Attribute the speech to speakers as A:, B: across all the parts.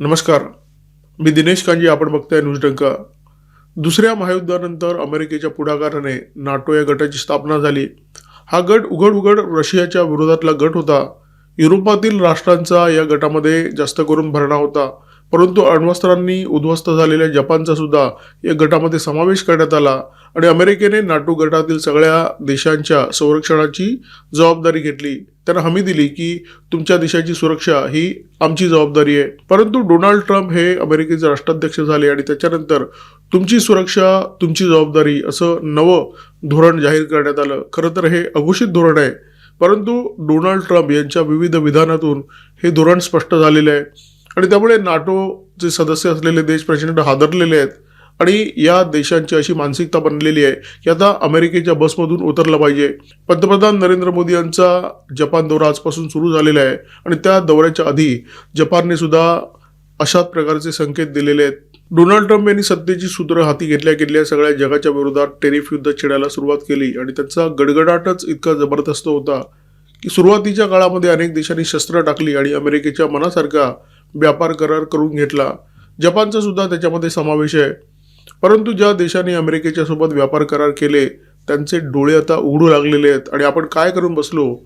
A: नमस्कार. मी दिनेश कांजी आपण बघताय न्यूज डंका. दुसऱ्या महायुद्धानंतर अमेरिकेच्या पुढाकाराने नाटो या गटाची स्थापना झाली. हा गट उघड उघड रशियाच्या विरोधातला गट होता. युरोपातील राष्ट्रांचा या गटामध्ये जास्त करून भरणा होता. परंतु अण्वस्त्रांनी उद्ध्वस्त झालेल्या जपानचा सुद्धा या गटामध्ये समावेश करण्यात आला आणि अमेरिकेने नाटो गटातील सगळ्या देशांच्या संरक्षणाची जबाबदारी घेतली. त्यांना हमी दिली की तुमच्या देशाची सुरक्षा ही आमची जबाबदारी आहे. परंतु डोनाल्ड ट्रम्प हे अमेरिकेचे राष्ट्राध्यक्ष झाले आणि त्याच्यानंतर तुमची सुरक्षा तुमची जबाबदारी असं नवं धोरण जाहीर करण्यात आलं. खरं तर हे अघोषित धोरण आहे. परंतु डोनाल्ड ट्रम्प यांच्या विविध विधानातून हे धोरण स्पष्ट झालेलं आहे. आणि त्यामुळे नाटोचे सदस्य असलेले देश प्रचंड हादरलेले आहेत. आणि या देशांची अशी मानसिकता बनलेली आहे की आता अमेरिकेच्या बसमधून उतरलं पाहिजे. पंतप्रधान नरेंद्र मोदी यांचा जपान दौरा आजपासून सुरू झालेला आहे. आणि त्या दौऱ्याच्या आधी जपानने सुद्धा अशाच प्रकारचे संकेत दिलेले आहेत. डोनाल्ड ट्रम्प यांनी सत्तेची सूत्र हाती घेतल्या गेलेल्या सगळ्या जगाच्या विरोधात टेरिफ युद्ध छेडायला सुरुवात केली. आणि त्यांचा गडगडाटच इतका जबरदस्त होता की सुरुवातीच्या काळामध्ये अनेक देशांनी शस्त्र टाकली आणि अमेरिकेच्या मनासारखा व्यापार करार करून घेतला. जपानचा सुद्धा त्याच्यामध्ये समावेश आहे. परंतु ज्या देशाने अमेरिकेच्या सोबत व्यापार करार केले त्यांचे डोळे आता उघडू लागलेले आहेत. आणि आपण काय करून बसलो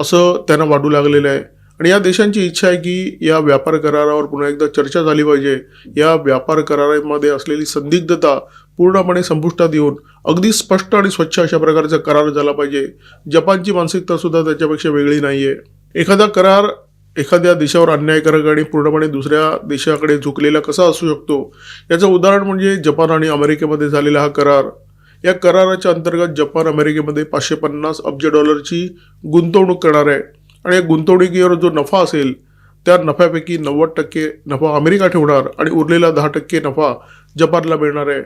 A: असं त्यांना वाटू लागलेलं आहे. आणि या देशांची इच्छा आहे की या व्यापार करारावर पुन्हा एकदा चर्चा झाली पाहिजे. या व्यापार करारामध्ये असलेली संदिग्धता पूर्णपणे संपुष्टात येऊन अगदी स्पष्ट आणि स्वच्छ अशा प्रकारचा करार झाला पाहिजे. जपानची मानसिकता सुद्धा त्याच्यापेक्षा वेगळी नाही आहे एखादा करार एखाद्या देशावर अन्यायकारक आणि पूर्णपणे दुसऱ्या देशाकडे झुकलेला कसा असू शकतो? याचं उदाहरण म्हणजे जपान आणि अमेरिकेमध्ये झालेला हा करार. या कराराच्या अंतर्गत जपान अमेरिकेमध्ये पाचशे पन्नास अब्ज डॉलरची गुंतवणूक करणार आहे. आणि या गुंतवणुकीवर जो नफा असेल त्या नफ्यापैकी नव्वद टक्के नफा अमेरिका ठेवणार आणि उरलेला दहा टक्के नफा जपानला मिळणार आहे.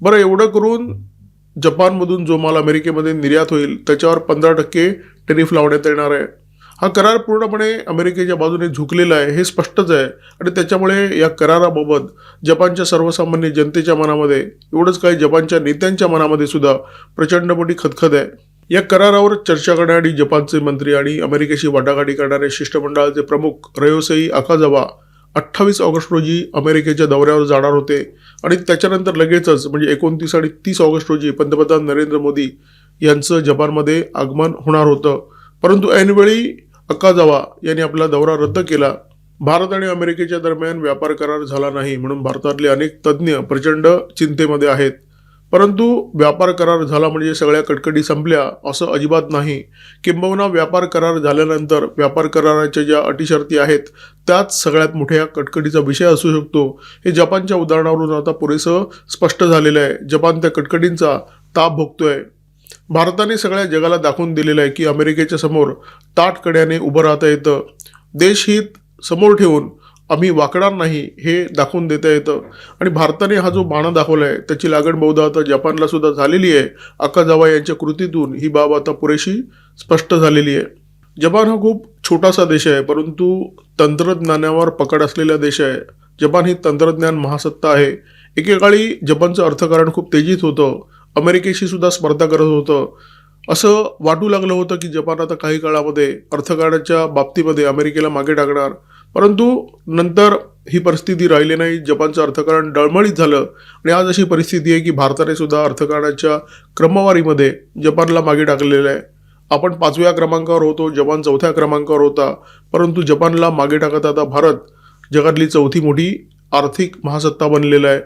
A: बरं एवढं करून जपानमधून जो माल अमेरिकेमध्ये निर्यात होईल त्याच्यावर पंधरा टक्के टेरिफ लावण्यात येणार आहे. हा करार पूर्णपणे अमेरिकेच्या बाजूने झुकलेला आहे हे स्पष्टच आहे. आणि त्याच्यामुळे या कराराबाबत जपानच्या सर्वसामान्य जनतेच्या मनामध्ये एवढंच काही जपानच्या नेत्यांच्या मनामध्ये सुद्धा प्रचंड मोठी खदखद आहे. या करारावर चर्चा करण्यासाठी जपानचे मंत्री आणि अमेरिकेशी वाटाघाटी करणारे शिष्टमंडळाचे प्रमुख रयोसई अकाजावा अठ्ठावीस ऑगस्ट रोजी अमेरिकेच्या दौऱ्यावर जाणार होते. आणि त्याच्यानंतर लगेचच म्हणजे एकोणतीस आणि तीस ऑगस्ट रोजी पंतप्रधान नरेंद्र मोदी यांचं जपानमध्ये आगमन होणार होतं. परंतु ऐनवेळी अक्काजावा यांनी आपला दौरा रद्द केला. भारत आणि अमेरिकेच्या दरम्यान व्यापार करार झाला नाही म्हणून भारतातले अनेक तज्ज्ञ प्रचंड चिंतेमध्ये आहेत. परंतु व्यापार करार झाला म्हणजे सगळ्या कटकटी संपल्या असं अजिबात नाही. किंबहुना व्यापार करार झाल्यानंतर व्यापार कराराच्या ज्या अटीशर्ती आहेत त्याच सगळ्यात मोठ्या कटकटीचा विषय असू शकतो. हे जपानच्या उदाहरणावरून आता पुरेसं स्पष्ट झालेलं आहे. जपान त्या कटकटींचा ताप भोगतोय. भारताने सगळ्या जगाला दाखवून दिलेलं आहे की अमेरिकेच्या समोर ताटकड्याने उभं राहता येतं. देशहित समोर ठेवून आम्ही वाकणार नाही हे दाखवून देता येतं. आणि भारताने हा जो बाणा दाखवला आहे त्याची लागण बहुधा आता जपानला सुद्धा झालेली आहे. अक्काजावा यांच्या कृतीतून ही बाब आता पुरेशी स्पष्ट झालेली आहे. जपान हा खूप छोटासा देश आहे परंतु तंत्रज्ञानावर पकड असलेला देश आहे. जपान ही तंत्रज्ञान महासत्ता आहे. एकेकाळी जपानचं अर्थकारण खूप तेजीत होतं. अमेरिकेशी सुद्धा स्पर्धा करत होतं. असं वाटू लागलं होतं की जपान आता काही काळामध्ये अर्थकारणाच्या बाबतीमध्ये अमेरिकेला मागे टाकणार. परंतु नंतर ही परिस्थिती राहिली नाही. जपानचं अर्थकारण डळमळीत झालं आणि आज अशी परिस्थिती आहे की भारताने सुद्धा अर्थकारणाच्या क्रमवारीमध्ये जपानला मागे टाकलेलं आहे. आपण पाचव्या क्रमांकावर होतो जपान चौथ्या क्रमांकावर होता. परंतु जपानला मागे टाकत आता भारत जगातली चौथी मोठी आर्थिक महासत्ता बनलेला आहे.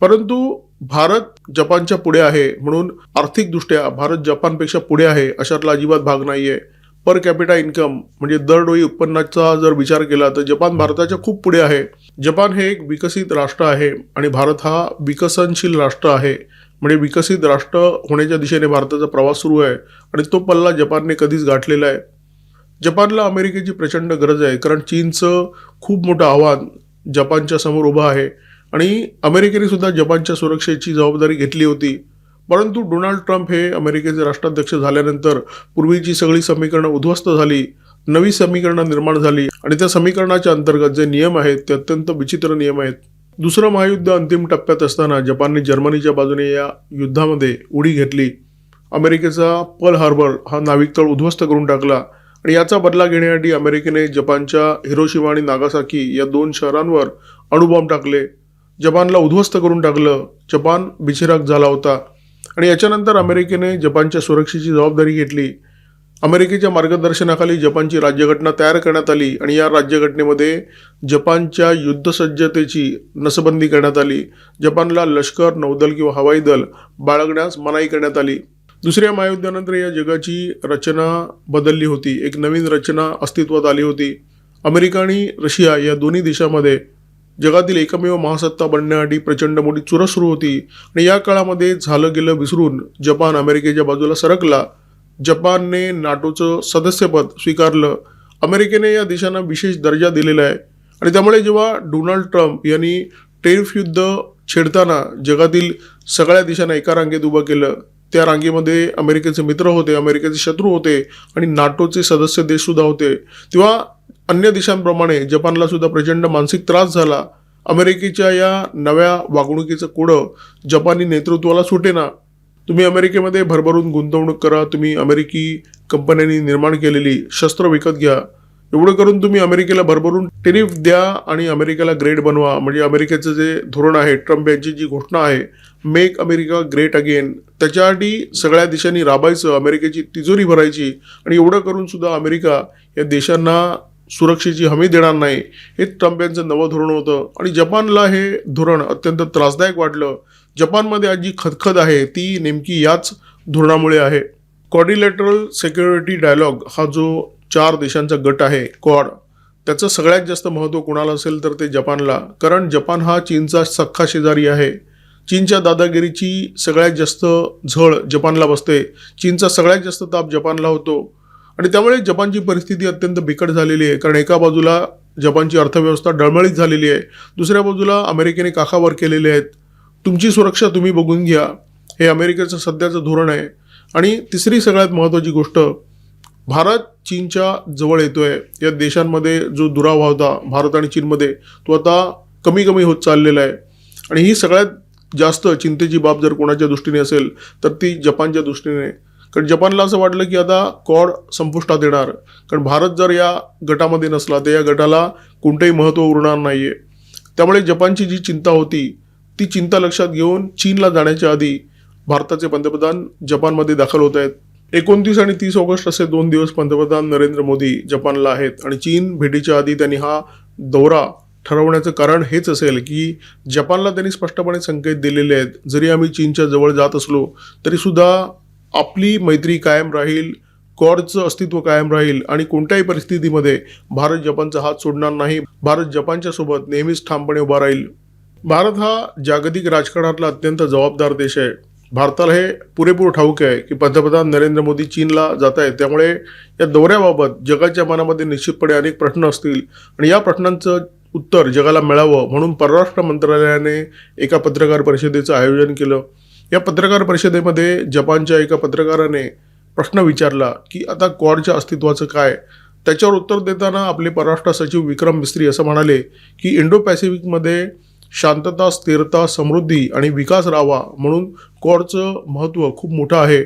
A: परंतु भारत जपानच्या पुढे आहे म्हणून आर्थिकदृष्ट्या भारत जपानपेक्षा पुढे आहे अशातला अजिबात भाग नाही आहे पर कॅपिटा इन्कम म्हणजे दरडोई उत्पन्नाचा जर विचार केला तर जपान भारताच्या खूप पुढे आहे. जपान हे एक विकसित राष्ट्र आहे आणि भारत हा विकसनशील राष्ट्र आहे. म्हणजे विकसित राष्ट्र होण्याच्या दिशेने भारताचा प्रवास सुरू आहे आणि तो पल्ला जपानने कधीच गाठलेला आहे. जपानला अमेरिकेची प्रचंड गरज आहे कारण चीनचं खूप मोठं आव्हान जपानच्या समोर उभं आहे. आणि अमेरिकेने सुद्धा जपानच्या सुरक्षेची जबाबदारी घेतली होती. परंतु डोनाल्ड ट्रम्प हे अमेरिकेचे राष्ट्राध्यक्ष झाल्यानंतर पूर्वीची सगळी समीकरणं उद्ध्वस्त झाली नवी समीकरणं निर्माण झाली आणि त्या समीकरणाच्या अंतर्गत जे नियम आहेत ते अत्यंत विचित्र नियम आहेत. दुसरं महायुद्ध अंतिम टप्प्यात असताना जपानने जर्मनीच्या बाजूने या युद्धामध्ये उडी घेतली. अमेरिकेचा पर्ल हार्बर हा नाविकतळ उद्ध्वस्त करून टाकला आणि याचा बदला घेण्यासाठी अमेरिकेने जपानच्या हिरोशिमा आणि नागासाकी या दोन शहरांवर अणुबॉम्ब टाकले. जपानला उद्ध्वस्त करून टाकलं. जपान बिछिराग झाला होता. आणि याच्यानंतर अमेरिकेने जपानच्या सुरक्षेची जबाबदारी घेतली. अमेरिकेच्या मार्गदर्शनाखाली जपानची राज्यघटना तयार करण्यात आली आणि या राज्यघटनेमध्ये जपानच्या युद्धसज्जतेची नसबंदी करण्यात आली. जपानला लष्कर नौदल किंवा हवाई दल बाळगण्यास मनाई करण्यात आली. दुसऱ्या महायुद्धानंतर या जगाची रचना बदलली होती. एक नवीन रचना अस्तित्वात आली होती. अमेरिका आणि रशिया या दोन्ही देशामध्ये जगातील एकमेव महासत्ता बनण्यासाठी प्रचंड मोठी चुरस सुरू होती आणि या काळामध्ये झालं गेलं विसरून जपान अमेरिकेच्या बाजूला सरकला. जपानने नाटोचं सदस्यपद स्वीकारलं. अमेरिकेने या देशांना विशेष दर्जा दिलेला आहे. आणि त्यामुळे जेव्हा डोनाल्ड ट्रम्प यांनी टेरिफ युद्ध छेडताना जगातील सगळ्या देशांना एका रांगेत उभं केलं त्या रांगेमध्ये अमेरिकेचे मित्र होते अमेरिकेचे शत्रू होते आणि नाटोचे सदस्य देशसुद्धा होते. तेव्हा अन्य देशांप्रमाणे जपानला सुद्धा प्रचंड मानसिक त्रास झाला. अमेरिकेच्या या नव्या वागणुकीचं कुडं जपानी नेतृत्वाला सुटेना. तुम्ही अमेरिकेमध्ये भरभरून गुंतवणूक करा तुम्ही अमेरिकी कंपन्यांनी निर्माण केलेली शस्त्र विकत घ्या. एवढं करून तुम्ही अमेरिकेला भरभरून टेरिफ द्या आणि अमेरिकेला ग्रेट बनवा. म्हणजे अमेरिकेचं जे धोरण आहे ट्रम्प यांची जी घोषणा आहे मेक अमेरिका ग्रेट अगेन त्याच्यासाठी सगळ्या देशांनी राबायचं अमेरिकेची तिजोरी भरायची आणि एवढं करून सुद्धा अमेरिका या देशांना सुरक्षेची हमी देणार नाही. हे ट्रम्प यांचं नवं धोरण होतं. आणि जपानला हे धोरण अत्यंत त्रासदायक वाटलं. जपानमध्ये आज जी खदखद आहे ती नेमकी याच धोरणामुळे आहे. कॉर्डिलेटरल सेक्युरिटी डायलॉग हा जो चार देशांचा गट आहे क्वाड त्याचं सगळ्यात जास्त महत्त्व कोणाला असेल तर ते जपानला. कारण जपान हा चीनचा सख्खा शेजारी आहे. चीनच्या दादागिरीची सगळ्यात जास्त झळ जपानला बसते. चीनचा सगळ्यात जास्त ताप जपानला होतो. आणि त्यामुळे जपानची परिस्थिती अत्यंत बिकट झालेली आहे. कारण एका बाजूला जपानची अर्थव्यवस्था डळमळीत झालेली आहे. दुसऱ्या बाजूला अमेरिकेने काखावर केलेले आहेत. तुमची सुरक्षा तुम्ही बघून घ्या. हे अमेरिकेचं सध्याचं धोरण आहे. आणि तिसरी सगळ्यात महत्त्वाची गोष्ट भारत चीनच्या जवळ येतो आहे या देशांमध्ये जो दुरावा होता भारत आणि चीनमध्ये तो आता कमी कमी होत चाललेला आहे. आणि ही सगळ्यात जास्त चिंतेची बाब जर कोणाच्या दृष्टीने असेल तर ती जपानच्या दृष्टीने आहे. कारण जपानला असं वाटलं की आता कॉड संपुष्टात येणार. कारण भारत जर या गटामध्ये नसला तर या गटाला कोणतंही महत्त्व उरणार नाही आहे त्यामुळे जपानची जी चिंता होती ती चिंता लक्षात घेऊन चीनला जाण्याच्या आधी भारताचे पंतप्रधान जपानमध्ये दाखल होत आहेत. एकोणतीस आणि तीस ऑगस्ट असे दोन दिवस पंतप्रधान नरेंद्र मोदी जपानला आहेत आणि चीन भेटीच्या आधी त्यांनी हा दौरा ठरवण्याचं कारण हेच असेल की जपानला त्यांनी स्पष्टपणे संकेत दिलेले आहेत. जरी आम्ही चीनच्या जवळ जात असलो तरीसुद्धा आपली मैत्री कायम राहील कॉडचं अस्तित्व कायम राहील आणि कोणत्याही परिस्थितीमध्ये भारत जपानचा हात सोडणार नाही. भारत जपानच्या सोबत नेहमीच ठामपणे उभा राहील. भारत हा जागतिक राजकारणातला अत्यंत जबाबदार देश आहे. भारताला हे पुरेपूर ठाऊक आहे की पंतप्रधान नरेंद्र मोदी चीनला जात आहेत. त्यामुळे या दौऱ्याबाबत जगाच्या मनामध्ये निश्चितपणे अनेक प्रश्न असतील आणि या प्रश्नांचं उत्तर जगाला मिळावं म्हणून परराष्ट्र मंत्रालयाने एका पत्रकार परिषदेचं आयोजन केलं. या पत्रकार परिषदेमध्ये जपानच्या एका पत्रकाराने प्रश्न विचारला की आता क्वाडच्या अस्तित्वाचं काय? त्याच्यावर उत्तर देताना आपले परराष्ट्र सचिव विक्रम मिस्त्री असं म्हणाले की इंडो पॅसिफिकमध्ये शांतता स्थिरता समृद्धी आणि विकास राहावा म्हणून क्वाडचं महत्त्व खूप मोठं आहे.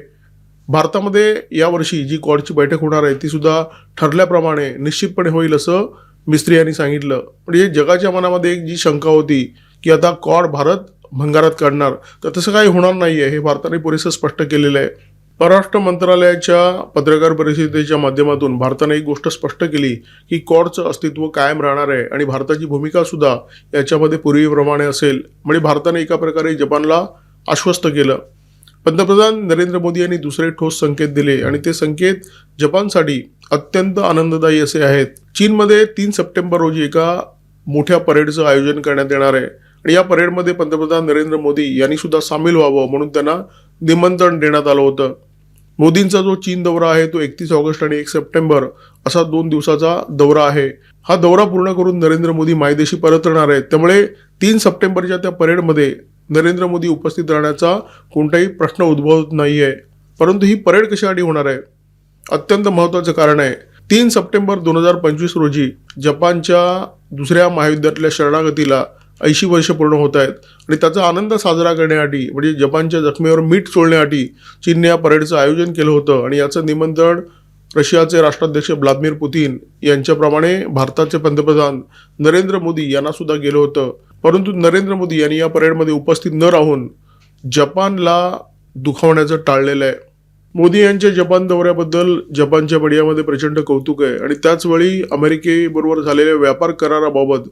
A: भारतामध्ये यावर्षी जी क्वाडची बैठक होणार आहे ती सुद्धा ठरल्याप्रमाणे निश्चितपणे होईल असं मिस्त्री यांनी सांगितलं. म्हणजे जगाच्या मनामध्ये एक जी शंका होती की आता क्वाड भारत भंगारात काढणार. तर तसं काही होणार नाही आहे हे भारताने पुरेसं स्पष्ट केलेलं आहे. परराष्ट्र मंत्रालयाच्या पत्रकार परिषदेच्या माध्यमातून भारताने एक गोष्ट स्पष्ट केली की कॉडचं अस्तित्व कायम राहणार आहे आणि भारताची भूमिका सुद्धा याच्यामध्ये पूर्वीप्रमाणे असेल. म्हणजे भारताने एका प्रकारे जपानला आश्वस्त केलं. पंतप्रधान नरेंद्र मोदी यांनी दुसरे ठोस संकेत दिले आणि ते संकेत जपानसाठी अत्यंत आनंददायी असे आहेत. चीनमध्ये तीन सप्टेंबर रोजी एका मोठ्या परेडचं आयोजन करण्यात येणार आहे. आणि या परेडमध्ये पंतप्रधान नरेंद्र मोदी यांनी सुद्धा सामील व्हावं म्हणून त्यांना निमंत्रण देण्यात आलं होतं. मोदींचा जो चीन दौरा आहे तो एकतीस ऑगस्ट आणि एक सप्टेंबर असा दोन दिवसाचा दौरा आहे. हा दौरा पूर्ण करून नरेंद्र मोदी मायदेशी परतणार आहेत. त्यामुळे तीन सप्टेंबरच्या त्या परेडमध्ये नरेंद्र मोदी उपस्थित राहण्याचा कोणताही प्रश्न उद्भवत नाही आहे परंतु ही परेड कशासाठी होणार आहे? अत्यंत महत्त्वाचं कारण आहे. तीन सप्टेंबर दोन हजार पंचवीस रोजी जपानच्या दुसऱ्या महायुद्धातल्या शरणागतीला ऐंशी वर्ष पूर्ण होत आहेत. आणि त्याचा आनंद साजरा करण्यासाठी म्हणजे जपानच्या जखमेवर मीठ चोळण्यासाठी चीनने या परेडचं आयोजन केलं होतं. आणि याचं निमंत्रण रशियाचे राष्ट्राध्यक्ष व्लादिमीर पुतीन यांच्याप्रमाणे भारताचे पंतप्रधान नरेंद्र मोदी यांना सुद्धा गेलं होतं. परंतु नरेंद्र मोदी यांनी या परेडमध्ये उपस्थित न राहून जपानला दुखावण्याचं टाळलेलं आहे. मोदी यांच्या जपान दौऱ्याबद्दल जपानच्या मीडियामध्ये प्रचंड कौतुक आहे. आणि त्याचवेळी अमेरिकेबरोबर झालेल्या व्यापार कराराबाबत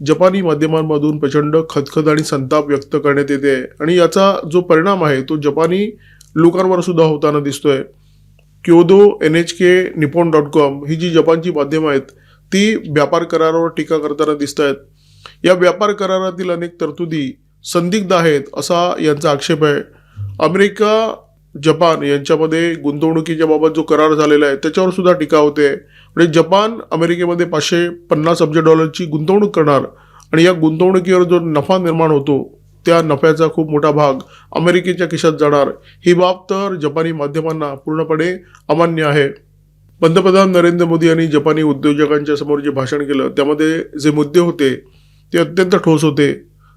A: जपानी माध्यमांमधून प्रचंड खदखद आणि संताप व्यक्त करण्यात येते आणि याचा जो परिणाम आहे तो जपानी लोकांवर सुद्धा होताना दिसतोय. Kyodo N H K Nippon dot com ही जी जपानची माध्यमं आहेत ती व्यापार करारावर टीका करताना दिसत आहेत या व्यापार करारातील अनेक तरतुदी संदिग्ध आहेत असा यांचा आक्षेप आहे. अमेरिका जपान यांच्यामध्ये गुंतवणुकीच्या बाबत जो करार झालेला आहे त्याच्यावर सुद्धा टीका होते. म्हणजे जपान अमेरिकेमध्ये पाचशे पन्नास अब्ज डॉलरची गुंतवणूक करणार आणि या गुंतवणुकीवर जो नफा निर्माण होतो त्या नफ्याचा खूप मोठा भाग अमेरिकेच्या खिशात जाणार. ही बाब तर जपानी माध्यमांना पूर्णपणे अमान्य आहे. पंतप्रधान नरेंद्र मोदी यांनी जपानी उद्योजकांच्या समोर जे भाषण केलं त्यामध्ये जे मुद्दे होते ते अत्यंत ठोस होते.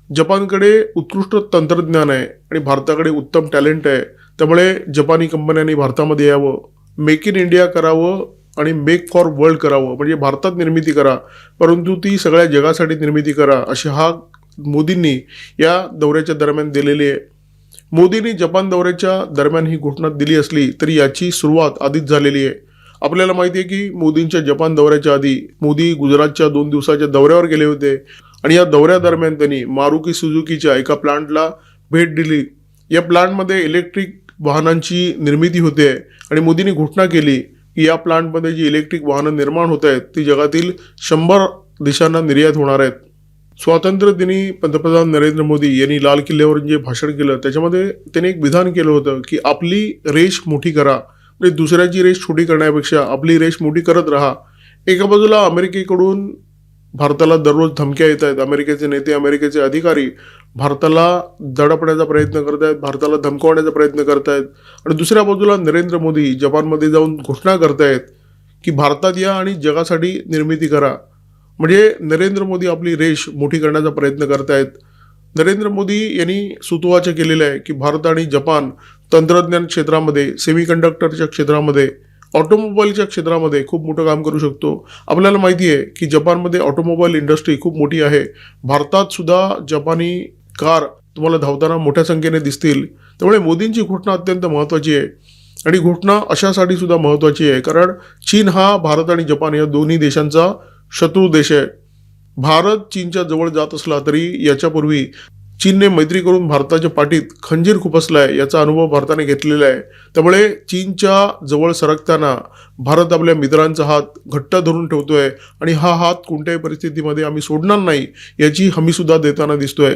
A: जपानकडे उत्कृष्ट तंत्रज्ञान आहे आणि भारताकडे उत्तम टॅलेंट आहे. त्यामुळे जपानी कंपन्यांनी भारतामध्ये यावं मेक इन इंडिया करावं आणि मेक फॉर वर्ल्ड करावं. म्हणजे भारतात निर्मिती करा परंतु ती सगळ्या जगासाठी निर्मिती करा अशी हा मोदींनी या दौऱ्याच्या दरम्यान दिलेली आहे. मोदींनी जपान दौऱ्याच्या दरम्यान ही घोषणा दिली असली तरी याची सुरुवात आधीच झालेली आहे. आपल्याला माहिती आहे की मोदींच्या जपान दौऱ्याच्या आधी मोदी गुजरातच्या दोन दिवसाच्या दौऱ्यावर गेले होते आणि या दौऱ्यादरम्यान त्यांनी मारुकी सुझुकीच्या एका प्लांटला भेट दिली. या प्लांटमध्ये इलेक्ट्रिक वाहनांची निर्मिती होते. आणि मोदींनी घोषणा केली की या प्लांटमध्ये जी इलेक्ट्रिक वाहनं निर्माण होत आहेत ती जगातील शंभर देशांना निर्यात होणार आहेत. स्वातंत्र्यदिनी पंतप्रधान नरेंद्र मोदी यांनी लाल किल्ल्यावर जे भाषण केलं त्याच्यामध्ये त्यांनी एक विधान केलं होतं की आपली रेष मोठी करा. म्हणजे दुसऱ्याची रेष छोटी करण्यापेक्षा आपली रेष मोठी करत राहा. एका बाजूला अमेरिकेकडून भारताला दररोज धमक्या येत आहेत. अमेरिकेचे नेते अमेरिकेचे अधिकारी भारताला दडपण्याचा प्रयत्न करत आहेत भारताला धमकवण्याचा प्रयत्न करत आहेत. आणि दुसऱ्या बाजूला नरेंद्र मोदी जपानमध्ये जाऊन घोषणा करतायत की भारतात या आणि जगासाठी निर्मिती करा. म्हणजे नरेंद्र मोदी आपली रेष मोठी करण्याचा प्रयत्न करतायत नरेंद्र मोदी यांनी सुतोवाच केलेलं आहे की भारत आणि जपान तंत्रज्ञान क्षेत्रामध्ये सेमीकंडक्टरच्या क्षेत्रामध्ये ऑटोमोबाईलच्या क्षेत्रामध्ये खूप मोठं काम करू शकतो. आपल्याला माहिती आहे की जपानमध्ये ऑटोमोबाईल इंडस्ट्री खूप मोठी आहे. भारतात सुद्धा जपानी कार तुम्हाला धावताना मोठ्या संख्येने दिसतील. त्यामुळे मोदींची घोषणा अत्यंत महत्त्वाची आहे. आणि घोषणा अशासाठी सुद्धा महत्त्वाची आहे. कारण चीन हा भारत आणि जपान या दोन्ही देशांचा शत्रू देश आहे. भारत चीनच्या जवळ जात असला तरी याच्यापूर्वी चीनने मैत्री करून भारताच्या पाठीत खंजीर खुपसलाय याचा अनुभव भारताने घेतलेला आहे. त्यामुळे चीनच्या जवळ सरकताना भारत आपल्या मित्रांचा हात घट्ट धरून ठेवतोय आणि हा हात कोणत्याही परिस्थितीमध्ये आम्ही सोडणार नाही याची हमीसुद्धा देताना दिसतोय.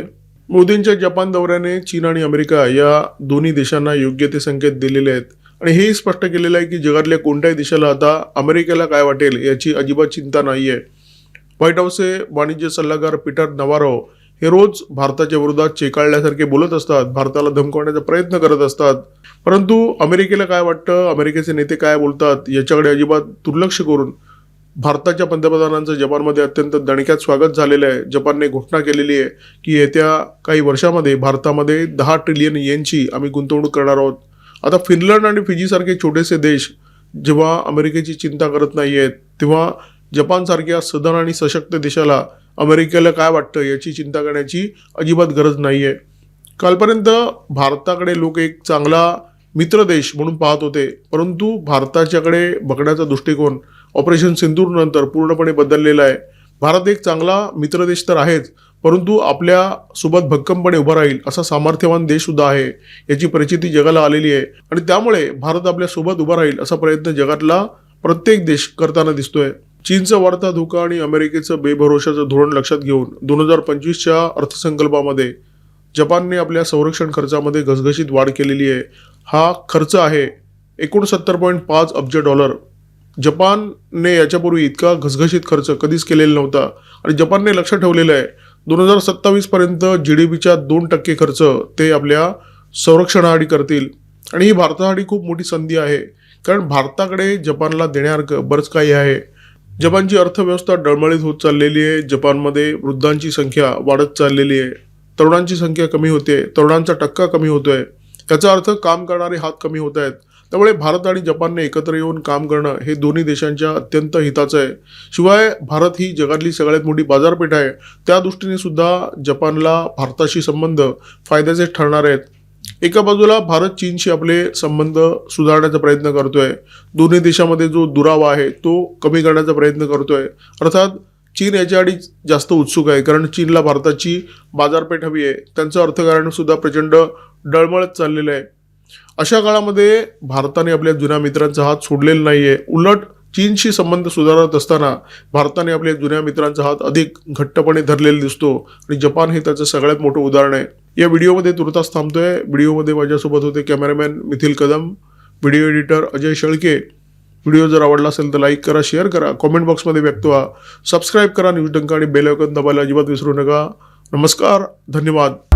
A: मोदींच्या जपान दौऱ्याने चीन आणि अमेरिका या दोन्ही देशांना योग्य ते संकेत दिलेले आहेत. आणि हेही स्पष्ट केलेलं आहे की जगातल्या कोणत्याही देशाला आता अमेरिकेला काय वाटेल याची अजिबात चिंता नाही आहे व्हाईट हाऊसचे वाणिज्य सल्लागार पीटर नवारो हे रोज भारताच्या विरोधात चेकाळल्यासारखे बोलत असतात भारताला धमकवण्याचा प्रयत्न करत असतात. परंतु अमेरिकेला काय वाटतं? अमेरिकेचे नेते काय बोलतात? याच्याकडे अजिबात दुर्लक्ष करून भारताच्या पंतप्रधानांचं जपानमध्ये अत्यंत दणक्यात स्वागत झालेलं आहे. जपानने घोषणा केलेली आहे की येत्या काही वर्षामध्ये भारतामध्ये दहा ट्रिलियन येनची आम्ही गुंतवणूक करणार आहोत. आता फिनलंड आणि फिजीसारखे छोटेसे देश जेव्हा अमेरिकेची चिंता करत नाही आहेत तेव्हा जपानसारख्या सदन आणि सशक्त देशाला अमेरिकेला काय वाटतं याची चिंता करण्याची अजिबात गरज नाही आहे कालपर्यंत भारताकडे लोक एक चांगला मित्र देश म्हणून पाहत होते. परंतु भारताच्याकडे बघण्याचा दृष्टिकोन ऑपरेशन सिंदूरनंतर पूर्णपणे बदललेला आहे. भारत एक चांगला मित्र देश तर आहेच परंतु आपल्यासोबत भक्कमपणे उभा राहील असा सामर्थ्यवान देश सुद्धा आहे याची परिस्थिती जगाला आलेली आहे. आणि त्यामुळे भारत आपल्यासोबत उभा राहील असा प्रयत्न जगातला प्रत्येक देश करताना दिसतोय. चीनचा वाढता धोका आणि अमेरिकेचं बेभरोशाचं धोरण लक्षात घेऊन दोन हजार पंचवीसच्या अर्थसंकल्पामध्ये जपानने आपल्या संरक्षण खर्चामध्ये घसघशीत वाढ केलेली आहे. हा खर्च आहे एकोणसत्तर पॉईंट पाच अब्ज डॉलर. जपानने याच्यापूर्वी इतका घसघशीत खर्च कधीच केलेला नव्हता आणि जपानने लक्ष ठेवलेलं आहे. दोन हजार सत्तावीसपर्यंत जी डी पीच्या दोन टक्के खर्च ते आपल्या संरक्षणासाठी करतील. आणि ही भारतासाठी खूप मोठी संधी आहे. कारण भारताकडे जपानला देण्यासारखं बरंच काही आहे. जपानची अर्थव्यवस्था डळमळीत होत चाललेली आहे. जपानमध्ये वृद्धांची संख्या वाढत चाललेली आहे. तरुणांची संख्या कमी होते. तरुणांचा टक्का कमी होतोय. त्याचा अर्थ काम करणारे हात कमी होत आहेत. त्यामुळे भारत आणि जपानने एकत्र येऊन काम करणं हे दोन्ही देशांच्या अत्यंत हिताचं आहे. शिवाय भारत ही जगातली सगळ्यात मोठी बाजारपेठ आहे. त्या दृष्टीने सुद्धा जपानला भारताशी संबंध फायद्याचे ठरणार आहेत. एका बाजूला भारत चीनशी आपले संबंध सुधारण्याचा प्रयत्न करतोय. दोन्ही देशामध्ये जो दुरावा आहे तो कमी करण्याचा प्रयत्न करतोय. अर्थात चीन याच्याआधी जास्त उत्सुक आहे कारण चीनला भारताची बाजारपेठ हवी आहे. त्यांचं अर्थकारणसुद्धा प्रचंड डळमळत चाललेलं आहे. अशा काळामध्ये भारताने आपल्या जुन्या मित्रांचा हात सोडलेला नाही आहे उलट चीनशी संबंध सुधारत असताना भारताने आपल्या जुन्या मित्रांचा हात अधिक घट्टपणे धरलेला दिसतो. आणि जपान हे त्याचं सगळ्यात मोठं उदाहरण आहे. या व्हिडिओमध्ये तुर्तास थांबतोय. व्हिडिओमध्ये माझ्यासोबत होते cameraman Mithil Kadam video editor Ajay Shelke. Video जर आवडला असेल तर लाईक करा शेअर करा कॉमेंट बॉक्समध्ये व्यक्त व्हा. सबस्क्राईब करा न्यूज डंका आणि बेल आयकॉन दाबायला अजिबात विसरू नका. नमस्कार धन्यवाद.